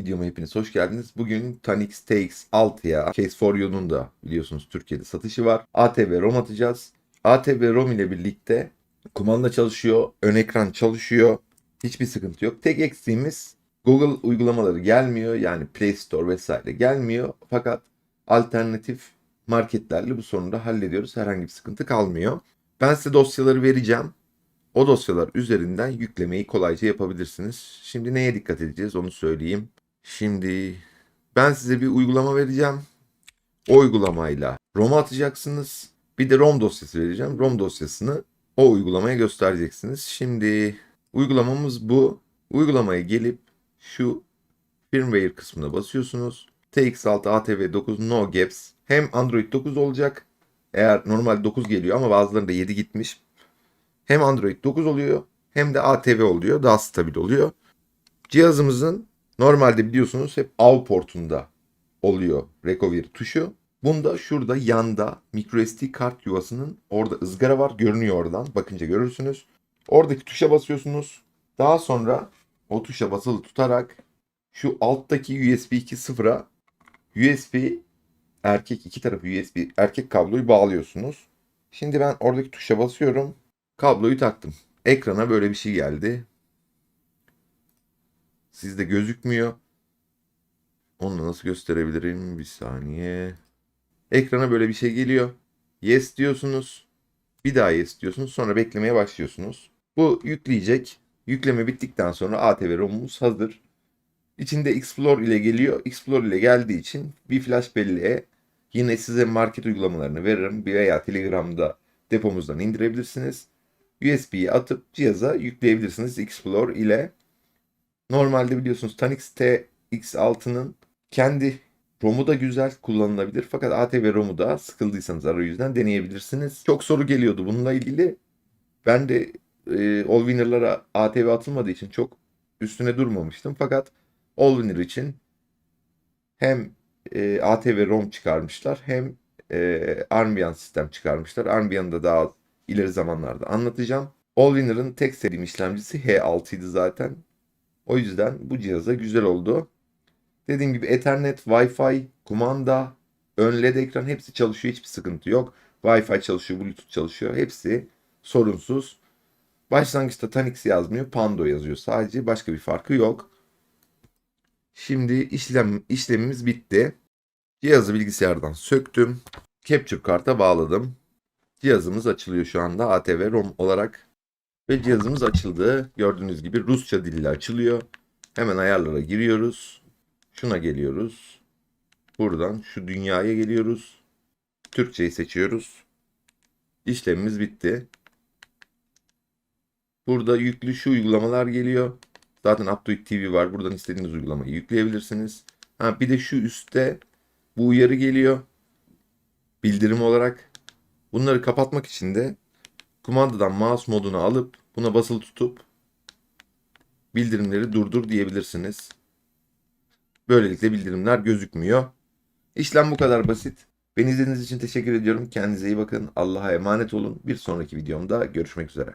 Videoma hepiniz hoş geldiniz. Bugün Tanix TX 6'ya Case for You'nun da biliyorsunuz Türkiye'de satışı var. ATV ROM atacağız. ATV ROM ile birlikte kumanda çalışıyor, ön ekran çalışıyor. Hiçbir sıkıntı yok. Tek eksiğimiz Google uygulamaları gelmiyor. Yani Play Store vesaire gelmiyor. Fakat alternatif marketlerle bu sorunu da hallediyoruz. Herhangi bir sıkıntı kalmıyor. Ben size dosyaları vereceğim. O dosyalar üzerinden yüklemeyi kolayca yapabilirsiniz. Şimdi neye dikkat edeceğiz onu söyleyeyim. Şimdi ben size bir uygulama vereceğim. O uygulamayla ROM atacaksınız. Bir de ROM dosyası vereceğim. ROM dosyasını o uygulamaya göstereceksiniz. Şimdi uygulamamız bu. Uygulamaya gelip şu firmware kısmına basıyorsunuz. TX6 ATV9 No Gaps hem Android 9 olacak. Eğer normal 9 geliyor ama bazılarında 7 gitmiş. Hem Android 9 oluyor hem de ATV oluyor. Daha stabil oluyor. Cihazımızın normalde biliyorsunuz hep AV portunda oluyor recovery tuşu. Bunda şurada yanda microSD kart yuvasının orada ızgara var. Görünüyor oradan. Bakınca görürsünüz. Oradaki tuşa basıyorsunuz. Daha sonra o tuşa basılı tutarak şu alttaki USB 2.0'a USB erkek iki tarafı USB erkek kabloyu bağlıyorsunuz. Şimdi ben oradaki tuşa basıyorum. Kabloyu taktım. Ekrana böyle bir şey geldi. Sizde gözükmüyor. Onu nasıl gösterebilirim? Bir saniye. Ekrana böyle bir şey geliyor. Yes diyorsunuz. Bir daha yes diyorsunuz. Sonra beklemeye başlıyorsunuz. Bu yükleyecek. Yükleme bittikten sonra ATV ROM'umuz hazır. İçinde Explore ile geliyor. Explore ile geldiği için bir flash belleğe yine size market uygulamalarını veririm. Veya Telegram'da depomuzdan indirebilirsiniz. USB'yi atıp cihaza yükleyebilirsiniz Explore ile. Normalde biliyorsunuz Tanix TX6'nın kendi ROM'u da güzel kullanılabilir. Fakat ATV ROM'u da sıkıldıysanız arayüzden deneyebilirsiniz. Çok soru geliyordu bununla ilgili. Ben de e, All Winner'lara ATV atılmadığı için çok üstüne durmamıştım. Fakat All Winner için hem e, ATV ROM çıkarmışlar hem e, Armbian sistem çıkarmışlar. Armbian'ı da daha ileri zamanlarda anlatacağım. All Winner'ın tek sevdiğim işlemcisi H6 idi zaten. O yüzden bu cihaza güzel oldu. Dediğim gibi Ethernet, Wi-Fi, kumanda, ön LED ekran hepsi çalışıyor. Hiçbir sıkıntı yok. Wi-Fi çalışıyor, Bluetooth çalışıyor. Hepsi sorunsuz. Başlangıçta Tanix yazmıyor, Pando yazıyor sadece. Başka bir farkı yok. Şimdi işlem işlemimiz bitti. Cihazı bilgisayardan söktüm. Capture karta bağladım. Cihazımız açılıyor şu anda ATV ROM olarak. Ve cihazımız açıldı. Gördüğünüz gibi Rusça dille açılıyor. Hemen ayarlara giriyoruz. Şuna geliyoruz. Buradan şu dünyaya geliyoruz. Türkçeyi seçiyoruz. İşlemimiz bitti. Burada yüklü şu uygulamalar geliyor. Zaten Update TV var. Buradan istediğiniz uygulamayı yükleyebilirsiniz. Ha, bir de şu üstte bu uyarı geliyor. Bildirim olarak. Bunları kapatmak için de kumandadan mouse modunu alıp buna basılı tutup bildirimleri durdur diyebilirsiniz. Böylelikle bildirimler gözükmüyor. İşlem bu kadar basit. Beni izlediğiniz için teşekkür ediyorum. Kendinize iyi bakın. Allah'a emanet olun. Bir sonraki videomda görüşmek üzere.